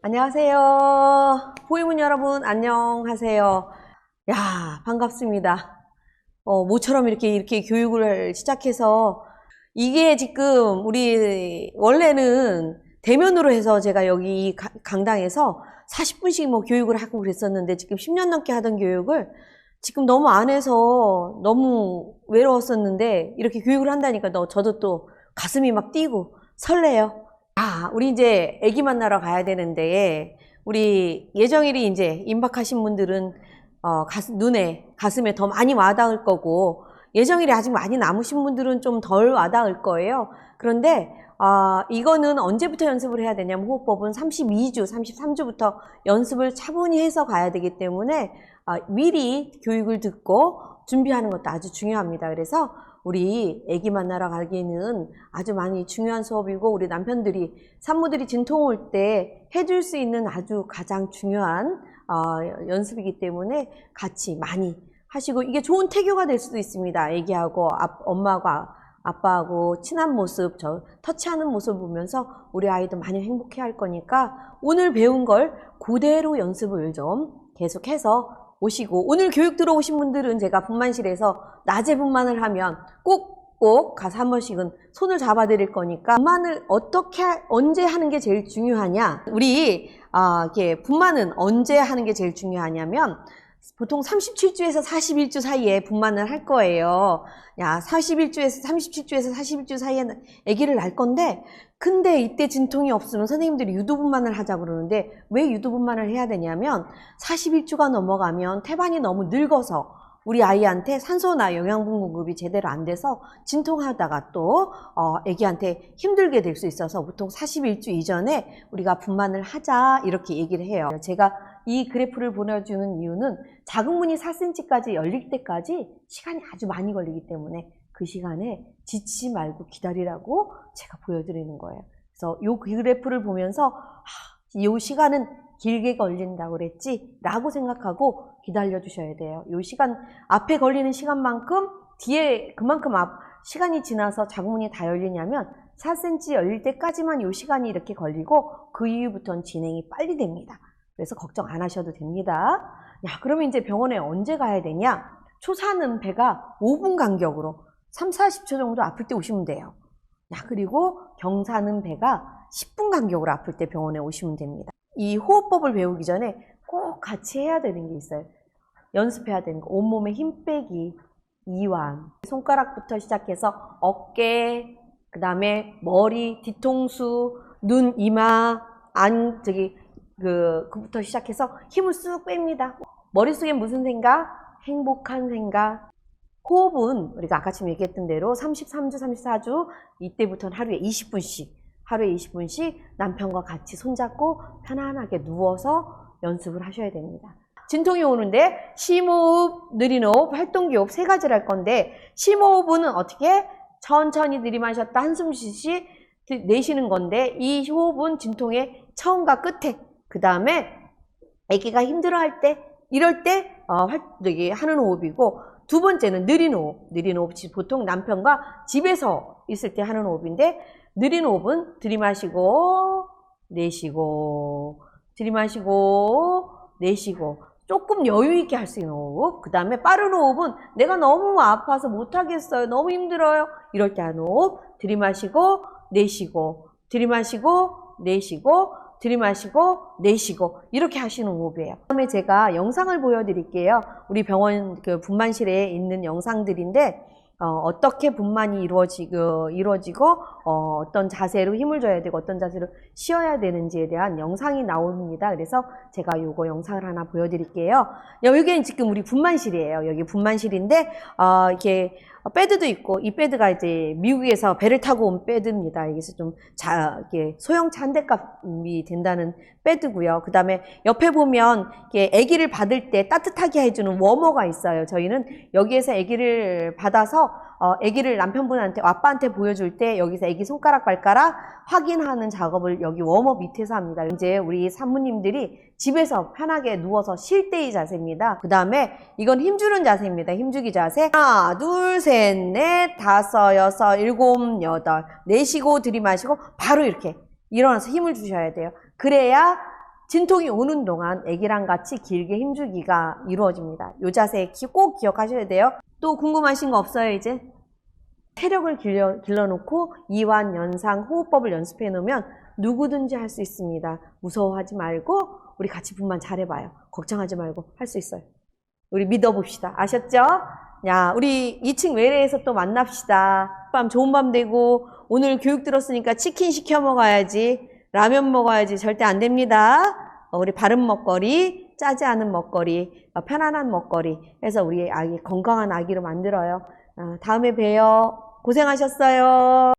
안녕하세요. 보이문 여러분, 안녕하세요. 야, 반갑습니다. 어, 모처럼 이렇게, 이렇게 교육을 시작해서, 이게 지금 우리, 원래는 대면으로 해서 제가 여기 강당에서 40분씩 뭐 교육을 하고 그랬었는데, 지금 10년 넘게 하던 교육을 지금 너무 안에서 너무 외로웠었는데, 이렇게 교육을 한다니까 너, 저도 또 가슴이 막 뛰고 설레요. 아, 우리 이제 아기 만나러 가야 되는데, 우리 예정일이 이제 임박하신 분들은, 어, 가슴, 눈에, 가슴에 더 많이 와닿을 거고, 예정일이 아직 많이 남으신 분들은 좀 덜 와닿을 거예요. 그런데, 아, 이거는 언제부터 연습을 해야 되냐면, 호흡법은 32주, 33주부터 연습을 차분히 해서 가야 되기 때문에, 아, 미리 교육을 듣고 준비하는 것도 아주 중요합니다. 그래서, 우리 아기 만나러 가기에는 아주 많이 중요한 수업이고 우리 남편들이 산모들이 진통 올 때 해줄 수 있는 아주 가장 중요한 어, 연습이기 때문에 같이 많이 하시고 이게 좋은 태교가 될 수도 있습니다. 아기하고 아- 아빠하고 친한 모습, 저 터치하는 모습을 보면서 우리 아이도 많이 행복해 할 거니까 오늘 배운 걸 그대로 연습을 좀 계속해서 오시고 오늘 교육 들어오신 분들은 제가 분만실에서 낮에 분만을 하면 꼭 꼭 가서 한 번씩은 손을 잡아 드릴 거니까 분만을 어떻게 하- 언제 하는 게 제일 중요하냐? 우리 아 이렇게 분만은 언제 하는 게 제일 중요하냐면 보통 37주에서 41주 사이에 분만을 할 거예요. 야, 41주에서 37주에서 41주 사이에 아기를 낳을 건데 근데 이때 진통이 없으면 선생님들이 유도분만을 하자 그러는데 왜 유도분만을 해야 되냐면 41주가 넘어가면 태반이 너무 늙어서 우리 아이한테 산소나 영양분 공급이 제대로 안 돼서 진통하다가 또 어, 아기한테 힘들게 될 수 있어서 보통 41주 이전에 우리가 분만을 하자 이렇게 얘기를 해요. 제가 이 그래프를 보내주는 이유는 자궁문이 4cm까지 열릴 때까지 시간이 아주 많이 걸리기 때문에 그 시간에 지치지 말고 기다리라고 제가 보여드리는 거예요. 그래서 이 그래프를 보면서 하, 이 시간은 길게 걸린다고 그랬지? 라고 생각하고 기다려 주셔야 돼요. 이 시간, 앞에 걸리는 시간만큼 뒤에 그만큼 앞, 시간이 지나서 자궁문이 다 열리냐면 4cm 열릴 때까지만 이 시간이 이렇게 걸리고 그 이후부터는 진행이 빨리 됩니다. 그래서 걱정 안 하셔도 됩니다. 야, 그러면 이제 병원에 언제 가야 되냐? 초사는 배가 5분 간격으로 3, 40초 정도 아플 때 오시면 돼요. 야, 그리고 경사는 배가 10분 간격으로 아플 때 병원에 오시면 됩니다. 이 호흡법을 배우기 전에 꼭 같이 해야 되는 게 있어요. 연습해야 되는 거. 온몸에 힘 빼기, 이완. 손가락부터 시작해서 어깨, 그 다음에 머리, 뒤통수, 눈, 이마, 안, 저기, 그, 그부터 시작해서 힘을 쑥 뺍니다. 머릿속에 무슨 생각? 행복한 생각. 호흡은 우리가 아까처럼 얘기했던 대로 33주, 34주, 이때부터는 하루에 20분씩, 하루에 20분씩 남편과 같이 손잡고 편안하게 누워서 연습을 하셔야 됩니다. 진통이 오는데 심호흡, 느린 호흡, 활동 기호흡 세 가지를 할 건데 심호흡은 어떻게 천천히 들이마셨다 한숨 쉬시 들- 내쉬는 건데 이 호흡은 진통의 처음과 끝에 그 다음에 아기가 힘들어할 때 이럴 때 어, 활, 저기 하는 호흡이고 두 번째는 느린 호흡 느린 호흡 보통 남편과 집에서 있을 때 하는 호흡인데 느린 호흡은 들이마시고 내쉬고 들이마시고 내쉬고 조금 여유 있게 할 수 있는 호흡. 그 다음에 빠른 호흡은 내가 너무 아파서 못하겠어요. 너무 힘들어요. 이럴 때 하는 호흡. 들이마시고 내쉬고 들이마시고 내쉬고 들이마시고 내쉬고 이렇게 하시는 호흡이에요. 다음에 제가 영상을 보여드릴게요. 우리 병원 그 분만실에 있는 영상들인데 어, 떻게 분만이 이루어지고, 이루어지고 어, 어떤 자세로 힘을 줘야 되고 어떤 자세로 쉬어야 되는지에 대한 영상이 나옵니다. 그래서 제가 요거 영상을 하나 보여드릴게요. 여기는 지금 우리 분만실이에요. 여기 분만실인데 어, 이렇게 배드도 있고 이 배드가 이제 미국에서 배를 타고 온 배드입니다. 여기서 좀 자, 이렇게 소형차 한 대값이 된다는 배드고요. 그 다음에 옆에 보면 이렇게 아기를 받을 때 따뜻하게 해주는 워머가 있어요. 저희는 여기에서 아기를 받아서 어, 아기를 남편분한테 아빠한테 보여줄 때 여기서 아기 손가락 발가락 확인하는 작업을 여기 워머 밑에서 합니다. 이제 우리 산모님들이 집에서 편하게 누워서 쉴 때의 자세입니다. 그 다음에 이건 힘주는 자세입니다. 힘주기 자세. 하나, 둘, 셋, 넷, 다섯, 여섯, 일곱, 여덟. 내쉬고 들이마시고 바로 이렇게 일어나서 힘을 주셔야 돼요. 그래야 진통이 오는 동안 아기랑 같이 길게 힘주기가 이루어집니다. 요 자세 기- 꼭 기억하셔야 돼요. 또 궁금하신 거 없어요, 이제? 체력을 길러, 길러놓고 이완, 연상, 호흡법을 연습해 놓으면 누구든지 할 수 있습니다. 무서워하지 말고 우리 같이 분만 잘해봐요. 걱정하지 말고 할 수 있어요. 우리 믿어봅시다. 아셨죠? 야, 우리 2층 외래에서 또 만납시다. 밤 좋은 밤 되고 오늘 교육 들었으니까 치킨 시켜 먹어야지. 라면 먹어야지. 절대 안 됩니다. 어, 우리 바른 먹거리, 짜지 않은 먹거리, 어, 편안한 먹거리 해서 우리 아기 건강한 아기로 만들어요. 아, 다음에 봬요. 고생하셨어요.